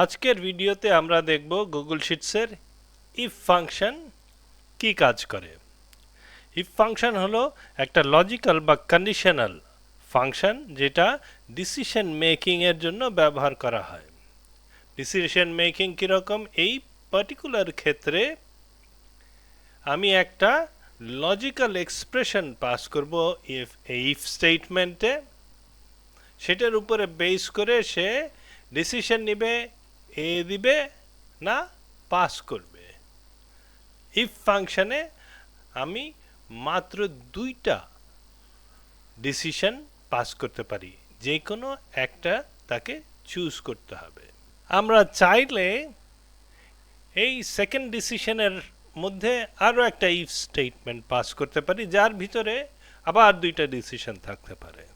আজকের ভিডিওতে আমরা দেখব গুগল শিটসের ইফ ফাংশন কি কাজ করে। ইফ ফাংশন হলো একটা লজিক্যাল বা কন্ডিশনাল ফাংশন যেটা ডিসিশন মেকিংয়ের জন্য ব্যবহার করা হয়। ডিসিশন মেকিং কীরকম? এই পার্টিকুলার ক্ষেত্রে আমি একটা লজিক্যাল এক্সপ্রেশন পাস করব ইফ ইফ স্টেটমেন্টে সেটার উপরে বেস করে সে ডিসিশন নিবে এ দিবে না পাস করবে। ইফ ফাংশনে আমি মাত্র দুইটা ডিসিশন পাস করতে পারি। যে কোনো একটা তাকে চুজ করতে হবে। আমরা চাইলে এই সেকেন্ড ডিসিশনের মধ্যে আরও একটা ইফ স্টেটমেন্ট পাস করতে পারি, যার ভিতরে আবার দুইটা ডিসিশন থাকতে পারে।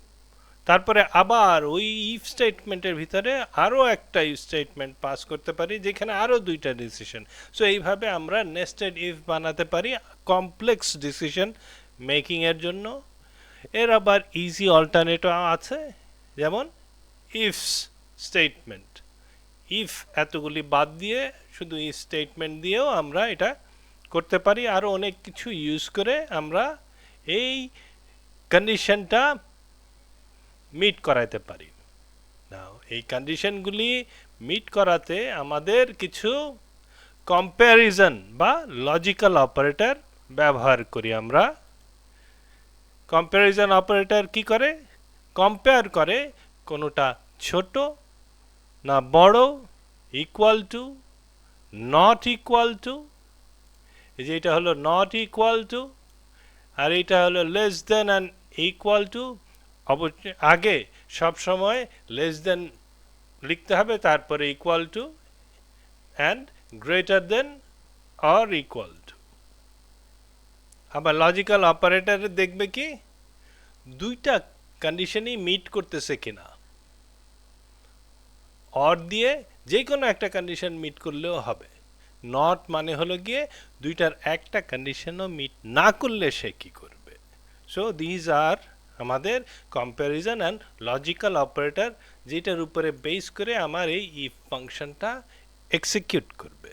তারপরে আবার ওই ইফ স্টেটমেন্টের ভিতরে আরও একটা ইফ স্টেটমেন্ট পাস করতে পারি, যেখানে আরও দুইটা ডিসিশন সো এইভাবে আমরা নেস্টেড ইফ বানাতে পারি কমপ্লেক্স ডিসিশন মেকিংয়ের জন্য। এর আবার ইজি অল্টারনেটিভ আছে, যেমন ইফস স্টেটমেন্ট ইফ এতগুলি বাদ দিয়ে শুধু ইফ স্টেটমেন্ট দিয়েও আমরা এটা করতে পারি। আরও অনেক কিছু ইউজ করে আমরা এই কন্ডিশনটা মিট করাইতে পারি। নাও এই কন্ডিশনগুলি মিট করাতে আমাদের কিছু কম্প্যারিজন বা লজিক্যাল অপারেটর ব্যবহার করি আমরা। কম্প্যারিজন অপারেটর কি করে? কম্পেয়ার করে কোনোটা ছোট না বড় equal to not equal to এই যে এটা হলো নট ইকুয়াল টু আর এটা হলো less than and equal to অবশ্যই আগে সব সময় লেস দেন লিখতে হবে, তারপরে equal to and greater than or equal to আবার লজিক্যাল অপারেটরে দেখবে কি, দুইটা কন্ডিশনই মিট করতেছে কিনা। অর দিয়ে যে কোনো একটা কন্ডিশন মিট করলেও হবে। নট মানে হলো গিয়ে দুইটার একটা কন্ডিশনও মিট না করলে সে কি করবে। সো দিজ আর আমাদের কম্প্যারিজন অ্যান্ড লজিক্যাল অপারেটর যেটার উপরে বেস করে আমার এই ইফ ফাংশনটা এক্সিকিউট করবে।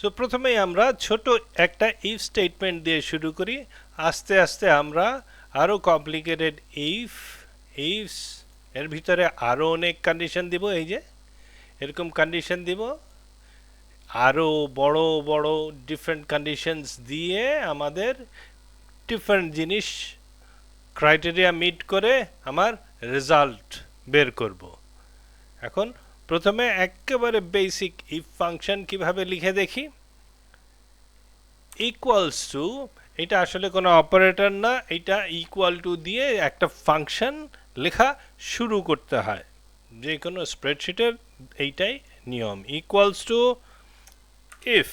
সো প্রথমেই আমরা ছোট একটা ইফ স্টেটমেন্ট দিয়ে শুরু করি। আস্তে আস্তে আমরা আরও কমপ্লিকেটেড ইফ ইফস এর ভিতরে আরও অনেক কন্ডিশন দিব, এই যে। এরকম কন্ডিশন দিব। আরও বড় বড় ডিফারেন্ট কন্ডিশনস দিয়ে আমাদের ডিফারেন্ট জিনিস ক্রাইটেরিয়া মিট করে আমার রেজাল্ট বের করব। এখন প্রথমে একেবারে বেসিক ইফ ফাংশন কীভাবে লিখে দেখি? ইকুয়ালস টু এটা আসলে কোনো অপারেটর না, এটা ইকুয়াল টু দিয়ে একটা ফাংশন লেখা শুরু করতে হয়। যে কোনো স্প্রেডশিটের এইটাই নিয়ম। ইকুয়ালস টু ইফ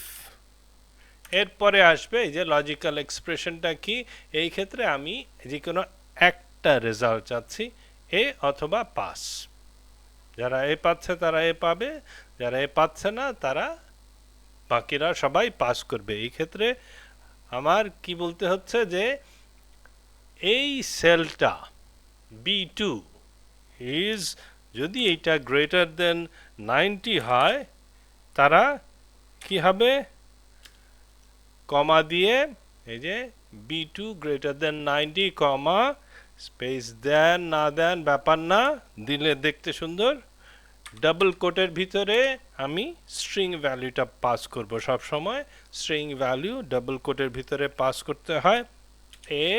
এরপরে আসবে এই যে লজিক্যাল এক্সপ্রেশনটা কি? এই ক্ষেত্রে আমি যে কোনো একটা রেজাল্ট চাচ্ছি এ অথবা পাস যারা এ পাচ্ছে তারা এ পাবে, যারা এ পাচ্ছে না তারা বাকিরা সবাই পাস করবে। এই ক্ষেত্রে আমার কি বলতে হচ্ছে যে এই সেলটা বি টু ইজ যদি এইটা গ্রেটার দেন নাইনটি হয়, তারা কি হবে? কমা দিয়ে, এই যে B to greater than ninety comma space দেন না দেন ব্যাপার না, দিলে দেখতে সুন্দর। ডাবল কোটের ভিতরে আমি স্ট্রিং ভ্যালুটা পাস করব সব সময়। স্ট্রিং ভ্যালু ডাবল কোটের ভিতরে পাস করতে হয়। এ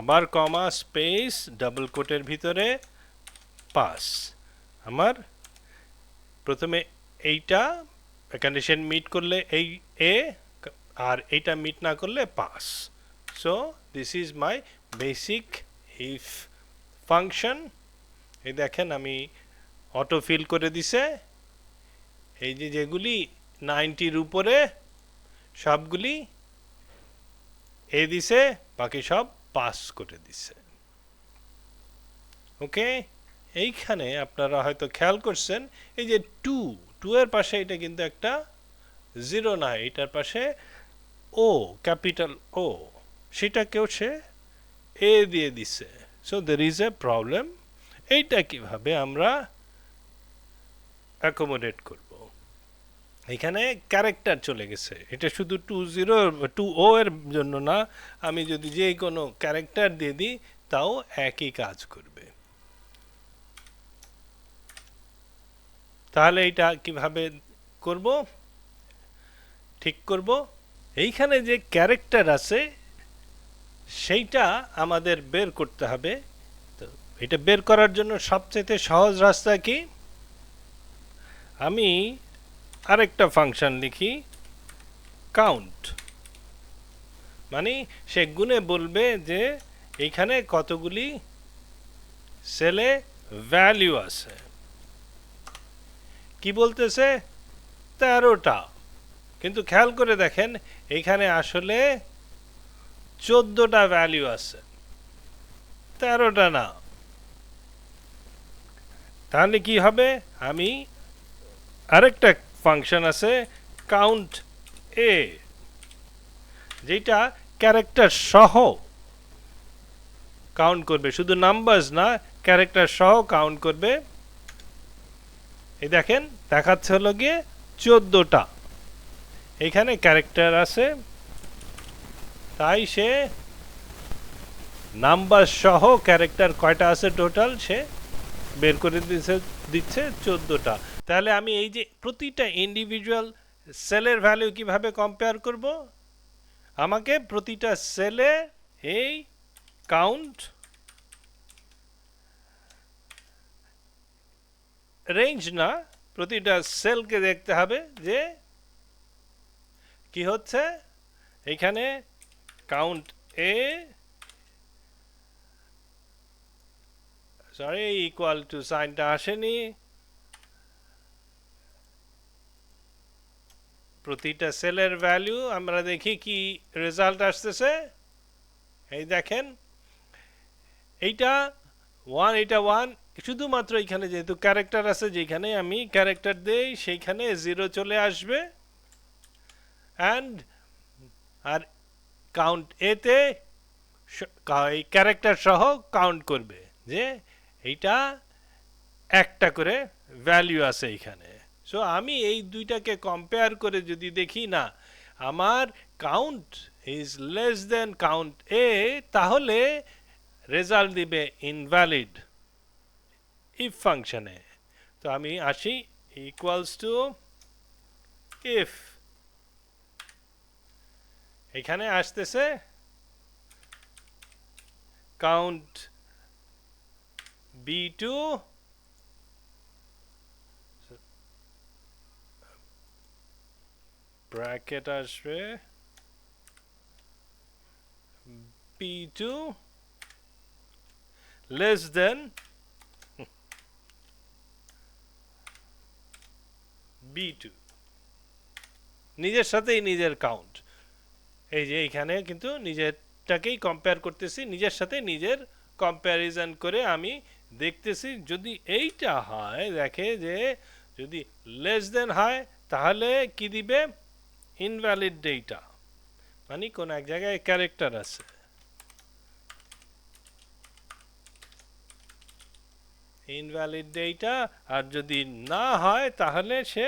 আবার কমা স্পেস ডাবল কোটের ভিতরে পাস আমার প্রথমে এইটা কন্ডিশন মিট করলে এই এ আর এইটা মিট না করলে pass so this is my basic if function এই দেখেন আমি অটো ফিল করে দিছে। এই যে যেগুলি নাইনটির উপরে, সবগুলি এ দিছে, বাকি সব পাস করে দিছে। ওকে এইখানে আপনারা হয়তো খেয়াল করছেন, এই যে টু টু এর পাশে এটা কিন্তু একটা জিরো না এটার পাশে ও ক্যাপিটাল ও সেটাকেও সে এ দিয়ে দিছে। So there is a problem এইটা কীভাবে আমরা অ্যাকোমোডেট করব? এখানে ক্যারেক্টার চলে গেছে। এটা শুধু টু জিরো টু ও এর জন্য না, আমি যদি যে কোনো ক্যারেক্টার দিয়ে দিই, তাও একই কাজ করবে। তাহলে এটা কীভাবে করব? ঠিক করব? এইখানে যে ক্যারেক্টার আছে, সেইটা আমাদের বের করতে হবে। তো এটা বের করার জন্য সবচেয়ে সহজ রাস্তা কি? আমি আরেকটা ফাংশন লিখি কাউন্ট মানে সে গুণে বলবে যে এইখানে কতগুলি সেলে ভ্যালু আছে। কি বলতেছে? তেরোটা। কিন্তু খেয়াল করে দেখেন, এখানে আসলে চোদ্দটা ভ্যালু আছে। তেরোটা না। তাহলে কি হবে? আমি আরেকটা ফাংশন আছে কাউন্ট এ যেটা ক্যারেক্টার সহ কাউন্ট করবে। শুধু নাম্বারস না ক্যারেক্টার সহ কাউন্ট করবে। এই দেখেন, দেখাচ্ছে হলো গিয়ে চোদ্দোটা। এখানে ক্যারেক্টার আছে। তাই সে নাম্বার সহ ক্যারেক্টার কয়টা আছে টোটাল সে বের করে দিচ্ছে দিচ্ছে চোদ্দোটা। তাহলে আমি এই যে প্রতিটা ইন্ডিভিজুয়াল সেলের ভ্যালু কীভাবে কম্পেয়ার করব? আমাকে প্রতিটা সেলে এই কাউন্ট রেঞ্জ না, প্রতিটা সেলকে দেখতে হবে যে কি হচ্ছে? এখানে count A sorry equal to সাইনটা আসেনি। প্রতিটা সেলের ভ্যালু আমরা দেখি কি রেজাল্ট আসতেছে। এই দেখেন, এইটা ওয়ান এটা ওয়ান শুধুমাত্র এখানে যেহেতু ক্যারেক্টার আছে, যেখানে আমি ক্যারেক্টার দেই, সেইখানে জিরো চলে আসবে। অ্যান্ড আর কাউন্ট এতে এই ক্যারেক্টার সহ কাউন্ট করবে যে এইটা একটা করে ভ্যালু আছে এইখানে সো আমি এই দুইটাকে কম্পেয়ার করে যদি দেখি, না, আমার count is less than count A তাহলে রেজাল্ট দিবে ইনভ্যালিড ইফ ফাংশনে তো আমি আসি ইকুয়ালস টু ইফ এখানে আসতেছে কাউন্ট বি টু ব্র্যাকেট আসবে B to less than B to নিজের সাথেই নিজের কাউন্ট এই যে এইখানে কিন্তু নিজেরটাকেই কম্পেয়ার করতেছি, নিজের সাথে নিজের কম্প্যারিজন করে আমি দেখতেছি যদি এইটা হয়, দেখে যে যদি লেস দেন হয়, তাহলে কি দিবে? ইনভ্যালিড ডেটা মানে কোন এক জায়গায় ক্যারেক্টার আছে। ইনভ্যালিড ডেটা আর যদি না হয়, তাহলে সে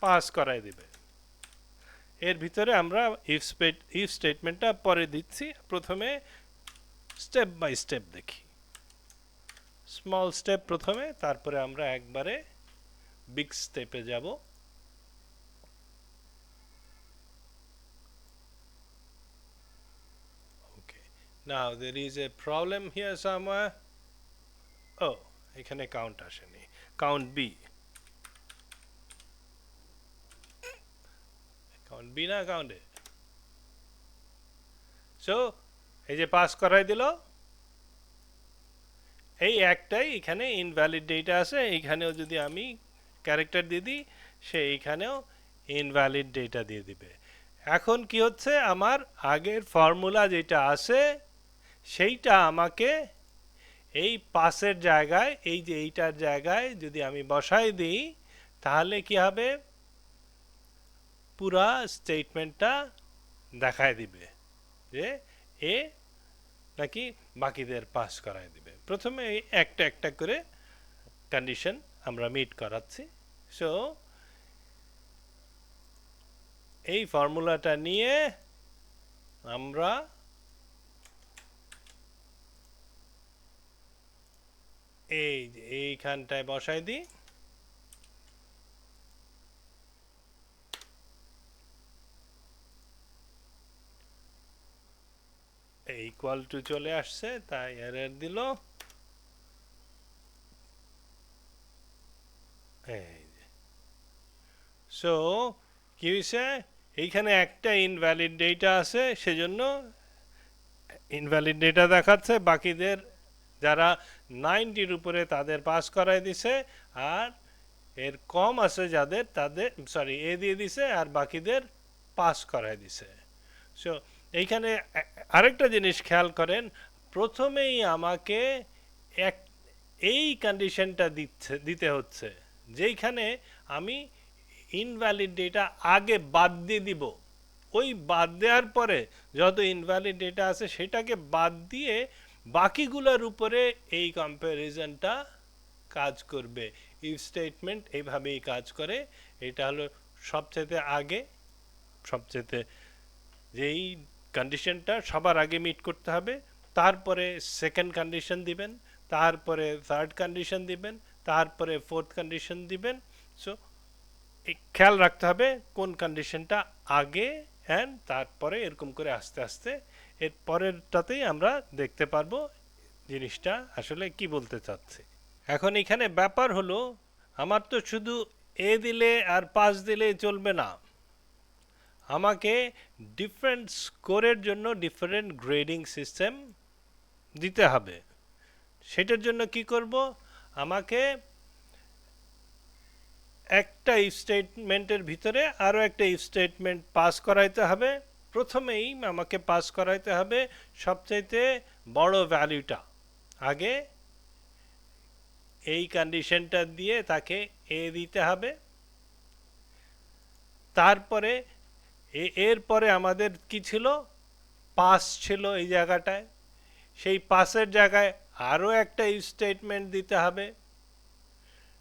পাস করাই দিবে। এর ভিতরে আমরা ইফ ইফ স্টেটমেন্টটা পরে দিচ্ছি। প্রথমে স্টেপ বাই স্টেপ দেখি। স্মল স্টেপ প্রথমে, তারপরে আমরা একবারে বিগ স্টেপে যাব। Okay, now there is a problem here somewhere. Oh এখানে কাউন্ট আসেনি। কাউন্ট বি কাউন্ট বি না কাউন্ট সো এই যে পাস করাই দিল। এই একটাই এখানে ইনভ্যালিড ডেটা আছে। এইখানেও যদি আমি ক্যারেক্টার দিয়ে দিই, সে এইখানেও ইনভ্যালিড ডেটা দিয়ে দিবে। এখন কি হচ্ছে? আমার আগের ফর্মুলা যেটা আছে, সেইটা আমাকে এই পাসের জায়গায়, এই যে এইটার জায়গায় যদি আমি বসাই দিই, তাহলে কি হবে? পুরা স্টেটমেন্টটা দেখায় দিবে যে এ নাকি বাকিদের পাস করায় দিবে। প্রথমে একটা একটা করে কন্ডিশন আমরা মিট করাচ্ছি। সো এই ফর্মুলাটা নিয়ে আমরা এই যে, এইখানটায় বসাই দিই। ইকুয়াল টু চলে আসছে, তাই এরর দিল। সো কি হয়েছে এইখানে একটা ইনভ্যালিড ডেটা আছে, সেজন্য ইনভ্যালিড ডেটা দেখাচ্ছে, বাকিদের যারা নাইনটির উপরে তাদের পাস করাই দিছে, আর এর কম আছে যাদের তাদের সরি এ দিয়ে দিছে, আর বাকিদের পাস করাই দিছে। সো এইখানে আরেকটা জিনিস খেয়াল করেন, প্রথমেই আমাকে এক, এই কন্ডিশনটা দিচ্ছে, দিতে হচ্ছে, যেইখানে আমি ইনভ্যালিড ডেটা আগে বাদ দিয়ে দিব। ওই বাদ দেওয়ার পরে যত ইনভ্যালিড ডেটা আছে সেটাকে বাদ দিয়ে বাকিগুলোর উপরে এই কম্প্যারিজনটা কাজ করবে। ইফ স্টেটমেন্ট এইভাবেই কাজ করে। এটা হলো সবচেয়ে আগে সবচেয়ে যেই কন্ডিশনটা সবার আগে মিট করতে হবে। তারপরে সেকেন্ড কন্ডিশন দিবেন, তারপরে থার্ড কন্ডিশন দিবেন, তারপরে ফোর্থ কন্ডিশন দিবেন। সো খেয়াল রাখতে হবে কোন কন্ডিশনটা আগে অ্যান্ড তারপরে এরকম করে আস্তে আস্তে এর পরেরটাতেই আমরা দেখতে পারব জিনিসটা আসলে কি বলতে চাচ্ছে। এখন এখানে ব্যাপার হলো, আমার তো শুধু এ দিলে আর পাঁচ দিলে চলবে না। আমাকে ডিফারেন্ট স্কোরের জন্য ডিফারেন্ট গ্রেডিং সিস্টেম দিতে হবে। সেটার জন্য কি করব? আমাকে একটা ইফ স্টেটমেন্টের ভিতরে আরও একটা ইফ স্টেটমেন্ট পাস করাইতে হবে। প্রথমেই আমাকে পাস করাইতে হবে সবচাইতে বড় ভ্যালুটা আগে এই কন্ডিশনটা দিয়ে তাকে এ দিতে হবে। তারপরে এরপরে আমাদের কি ছিল? পাস ছিল এই জায়গাটায়। সেই পাসের জায়গায় আরও একটা স্টেটমেন্ট দিতে হবে।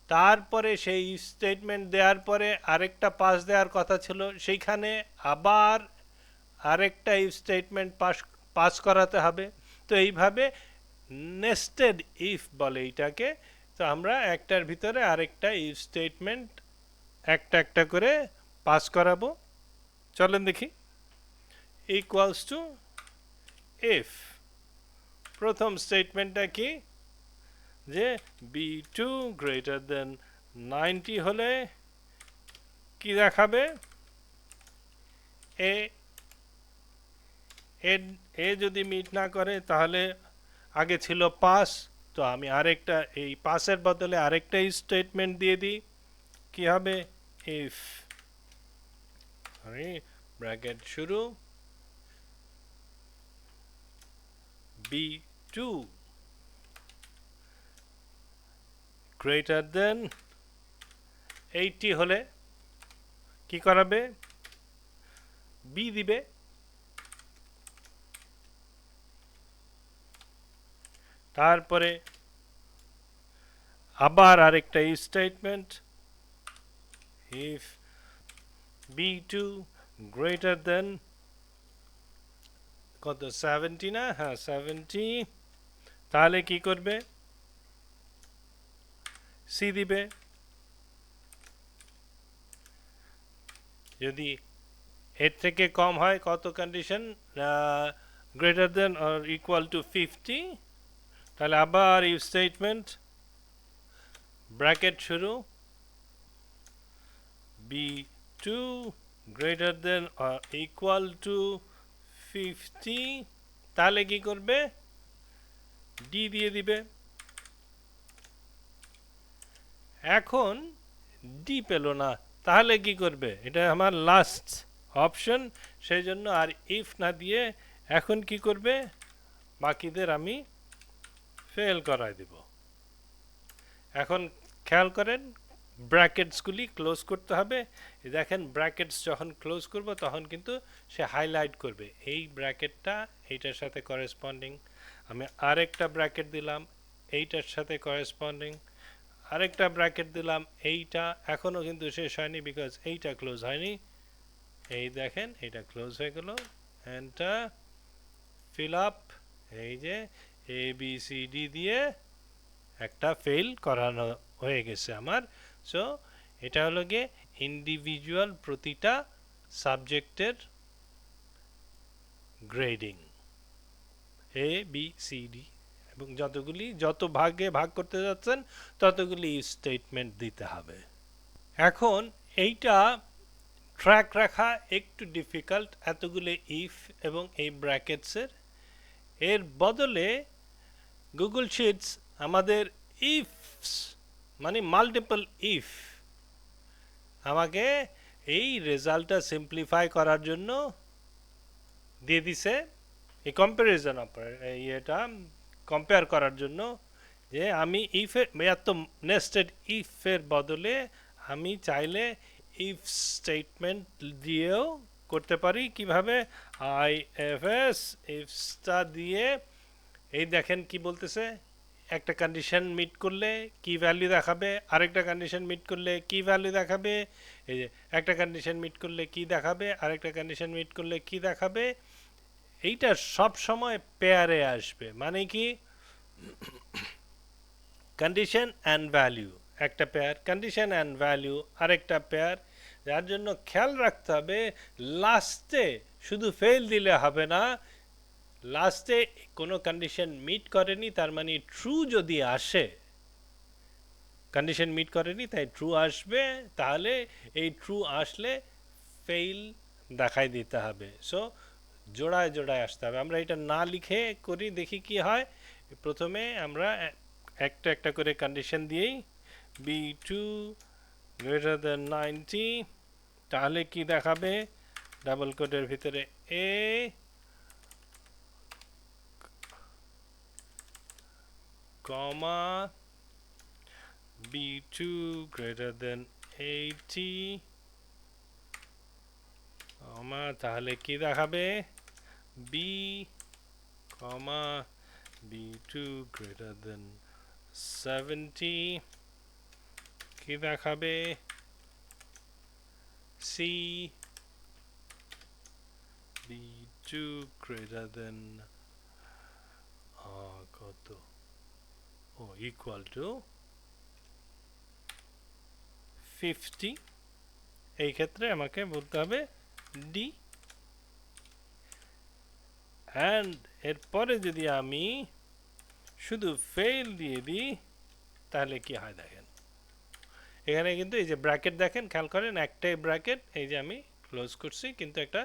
তারপরে সেই স্টেটমেন্ট দেওয়ার পরে আরেকটা পাস দেওয়ার কথা ছিল। সেইখানে আবার আরেকটা ইফ স্টেটমেন্ট পাস পাস করাতে হবে। তো এইভাবে নেস্টেড ইফ বলে এইটাকে। তো আমরা একটার ভিতরে আরেকটা ইফ স্টেটমেন্ট একটা একটা করে পাস করাবো। চলেন দেখি। ইকুয়ালস টু ইফ প্রথম স্টেটমেন্টটা কি? যে B to greater than ninety হলে কি দেখাবে? এ এ- এ যদি মিট না করে, তাহলে আগে ছিল পাস তো আমি আরেকটা, এই পাসের বদলে আরেকটা স্টেটমেন্ট দিয়ে দিই। কি হবে? ইফ সরি ব্র্যাকেট শুরু। B to greater than eighty হলে কি করাবে? বি দিবে। তারপরে আবার আরেকটা statement if B to greater than কত সেভেন্টি না? হ্যাঁ সেভেন্টি তাহলে কি করবে? সি দিবে। যদি এর থেকে কম হয়, কত condition greater than or equal to fifty তাহলে আবার ইফ স্টেটমেন্ট ব্র্যাকেট শুরু B to greater than equal to fifty তাহলে কি করবে? ডি দিয়ে দিবে। এখন ডি পেল না, তাহলে কি করবে? এটা আমার লাস্ট অপশন সেই জন্য আর ইফ না দিয়ে এখন কি করবে? বাকিদের আমি ফেল করায় দিব। এখন খেয়াল করেন ব্র্যাকেটসগুলি ক্লোজ করতে হবে। দেখেন ব্র্যাকেটস যখন ক্লোজ করব, তখন কিন্তু সে হাইলাইট করবে। এই ব্র্যাকেটটা এইটার সাথে করেসপন্ডিং আমি আরেকটা ব্র্যাকেট দিলাম, এইটার সাথে করেসপন্ডিং আরেকটা ব্র্যাকেট দিলাম, এইটা এখনও কিন্তু শেষ হয়নি বিকজ এইটা ক্লোজ হয়নি। এই দেখেন এটা ক্লোজ হয়ে গেল। এন্টার ফিল আপ এই যে এ বি সি ডি দিয়ে একটা ফেল করানো হয়ে গেছে আমার। সো এটা হলো গিয়ে ইন্ডিভিজুয়াল প্রতিটা সাবজেক্টের grading A B C D এবং যতগুলি, যত ভাগে ভাগ করতে যাচ্ছেন, ততগুলি স্টেটমেন্ট দিতে হবে। এখন এইটা ট্র্যাক রাখা একটু ডিফিকাল্ট এতগুলো ইফ এবং এই ব্র্যাকেটসের এর বদলে গুগল শিটস আমাদের ইফস মানে মাল্টিপল ইফ আমাকে এই রেজাল্টটা সিম্পলিফাই করার জন্য দিয়ে দিছে। এই কম্প্যারিজন ইয়েটা কম্পেয়ার করার জন্য যে আমি ইফের এত নেস্টেড ইফের বদলে আমি চাইলে ইফ স্টেটমেন্ট দিয়েও করতে পারি। কীভাবে? আই এফ এস ইফসটা দিয়ে এই দেখেন কি বলতেছে? একটা কন্ডিশন মিট করলে কি ভ্যালু দেখাবে? আরেকটা কন্ডিশন মিট করলে কি ভ্যালু দেখাবে? এই যে, একটা কন্ডিশন মিট করলে কি দেখাবে? আরেকটা কন্ডিশন মিট করলে কি দেখাবে? এইটা সব সময় পেয়ারে আসবে। মানে কি? কন্ডিশন অ্যান্ড ভ্যালু একটা পেয়ার কন্ডিশন অ্যান্ড ভ্যালু আরেকটা পেয়ার যার জন্য খেয়াল রাখতে হবে লাস্টে শুধু ফেল দিলে হবে না লাস্টে কোনো কন্ডিশন মিট করেনি, তার মানে ট্রু যদি আসে কন্ডিশন মিট করেনি, তাই ট্রু আসবে, তাহলে এই ট্রু আসলে ফেইল দেখাই দিতে হবে। সো জোড়ায় জোড়ায় আসতে হবে। আমরা এটা না লিখে করি, দেখি কি হয়। প্রথমে আমরা একটা একটা করে কন্ডিশন দিয়েই B to greater than ninety তাহলে কি দেখাবে? ডাবল কোডের ভিতরে A B to greater than eighty comma তাহলে কি দেখাবে? Comma B to greater than seventy কি দেখাবে? C B to greater than O equal to fifty এই ক্ষেত্রে আমাকে বলতে হবে ডি অ্যান্ড এরপরে যদি আমি শুধু ফেল দিয়ে দিই, তাহলে কি হয় দেখেন? এখানে কিন্তু এই যে ব্র্যাকেট দেখেন, খেয়াল করেন একটাই ব্র্যাকেট এই যে আমি ক্লোজ করছি, কিন্তু একটা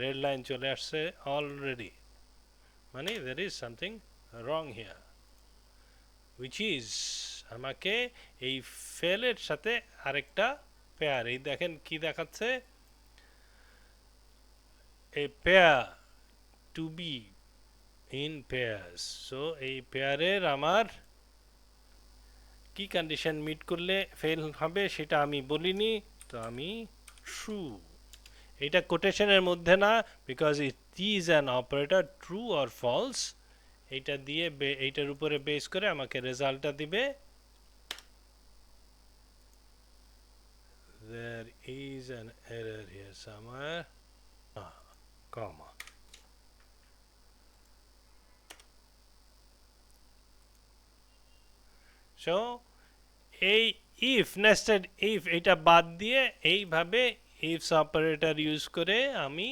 রেড লাইন চলে আসছে অলরেডি মানে there is something wrong here which is আমাকে এই ফেলের সাথে আরেকটা পেয়ার এই দেখেন কি দেখাচ্ছে? A pair to be in pairs so এই পেয়ারের আমার কি কন্ডিশন মিট করলে ফেল হবে সেটা আমি বলিনি, তো আমি ট্রু এটা কোটেশনের মধ্যে না because it is an operator true or false এইটা দিয়ে এইটার উপরে বেস করে আমাকে রেজাল্টটা দিবে। There is an error here somewhere. Ah, comma so এই ইফ নেস্টেড ইফ এটা বাদ দিয়ে এইভাবে ইফস অপারেটর ইউজ করে আমি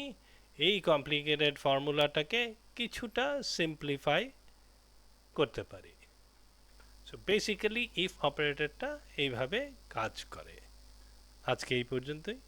এই কমপ্লিকেটেড ফর্মুলাটাকে কিছুটা সিম্পলিফাই করতে পারি। সো বেসিক্যালি ইফ অপারেটরটা এইভাবে কাজ করে। আজকে এই পর্যন্তই।